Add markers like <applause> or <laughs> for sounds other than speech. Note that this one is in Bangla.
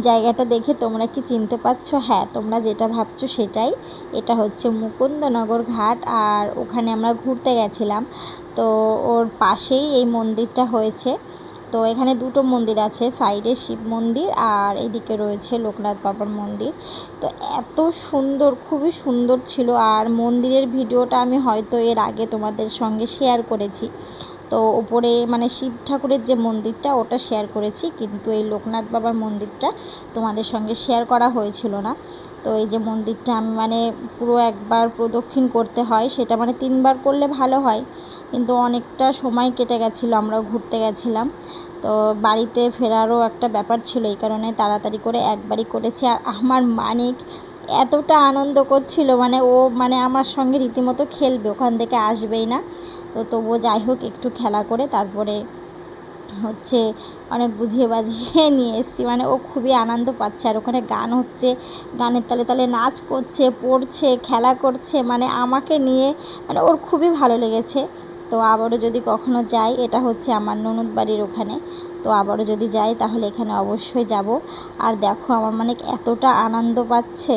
জায়গাটা দেখে তোমরা কি চিনতে পারছ? হ্যাঁ তোমরা যেটা ভাবছ সেটাই। এটা হচ্ছে মুকুন্দনগর ঘাট আর ওখানে আমরা ঘুরতে গেছিলাম। তো ওর পাশেই এই মন্দিরটা হয়েছে। তো এখানে দুটো মন্দির আছে, সাইডে শিব মন্দির আর এদিকে রয়েছে লোকনাথ বাবার মন্দির। তো এত সুন্দর, খুবই সুন্দর ছিল। আর মন্দিরের ভিডিওটা আমি হয়তো এর আগে তোমাদের সঙ্গে শেয়ার করেছি। তো ওপরে মানে শিব ঠাকুরের যে মন্দিরটা, ওটা শেয়ার করেছি। কিন্তু এই লোকনাথ বাবার মন্দিরটা তোমাদের সঙ্গে শেয়ার করা হয়েছিল না। তো এই যে মন্দিরটা আমি মানে পুরো একবার প্রদক্ষিণ করতে হয়, সেটা মানে তিনবার করলে ভালো হয়। কিন্তু অনেকটা সময় কেটে গেছিল, আমরাও ঘুরতে গেছিলাম। তো বাড়িতে ফেরারও একটা ব্যাপার ছিল, এই কারণে তাড়াতাড়ি করে একবারই করেছি। আর আমার মানিক এতটা আনন্দ করছিল মানে ও মানে আমার সঙ্গে রীতিমতো খেলবে, ওখান থেকে আসবেই না। তো তবুও যাই হোক, একটু খেলা করে তারপরে হচ্ছে অনেক বুঝিয়ে বাজিয়ে <laughs> নিয়ে এসেছি। মানে ও খুবই আনন্দ পাচ্ছে আর ওখানে গান হচ্ছে, গানের তালে তালে নাচ করছে, পড়ছে, খেলা করছে। মানে আমাকে নিয়ে মানে ওর খুবই ভালো লেগেছে। তো আবারও যদি কখনো যাই, এটা হচ্ছে আমার ননদ বাড়ির ওখানে। তো আবারও যদি যাই, তাহলে এখানে অবশ্যই যাব। আর দেখো, আমার মানে এতটা আনন্দ পাচ্ছে।